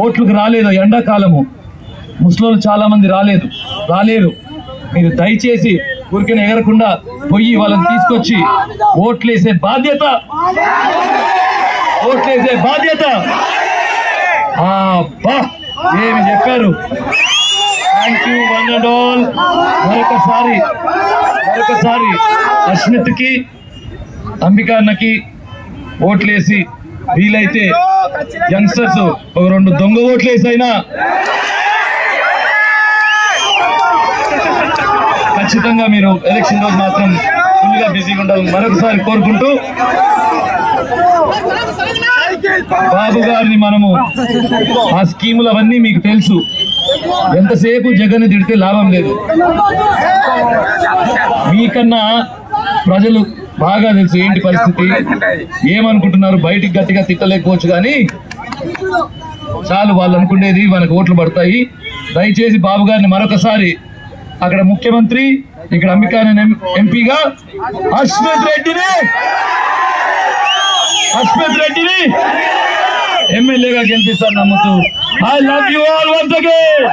ఓట్లకు రాలేదు ఎండాకాలము. ముస్లింలు చాలా మంది రాలేదు. రాలేరు. మీరు దయచేసి ఊరికే ఎగరకుండా పోయి వాళ్ళని తీసుకొచ్చి ఓట్లేసే బాధ్యత. ఓట్లేసే బాధ్యత. ఏమి చెప్పారు? Thank you one and all మరొకసారి మరొకసారి అస్మిత్కి అంబికా అన్నకి ఓట్లేసి వీలైతే యంగ్స్టర్స్ ఒక రెండు దొంగ ఓట్లు అయినా ఖచ్చితంగా మీరు ఎలక్షన్ రోజు మాత్రం ఫుల్గా బిజీగా ఉండాలని మరొకసారి కోరుకుంటూ బాబు గారిని మనము ఆ స్కీములు అవన్నీ మీకు తెలుసు. ఎంతసేపు జగన్ తిడితే లాభం లేదు. మీకన్నా ప్రజలు బాగా తెలుసు ఏంటి పరిస్థితి? ఏమనుకుంటున్నారు? బయటికి గట్టిగా తిట్టలేకపోవచ్చు కానీ చాలు వాళ్ళు అనుకునేది మనకు ఓట్లు పడతాయి. దయచేసి బాబు గారిని మరొకసారి అక్కడ ముఖ్యమంత్రి ఇక్కడ అంబికా ఎంపీగా అశ్వత్ రెడ్డిని అశ్వత్ రెడ్డిని ఎమ్మెల్యేగా గెలిపిస్తారు నమ్ముతూ. I love you all once again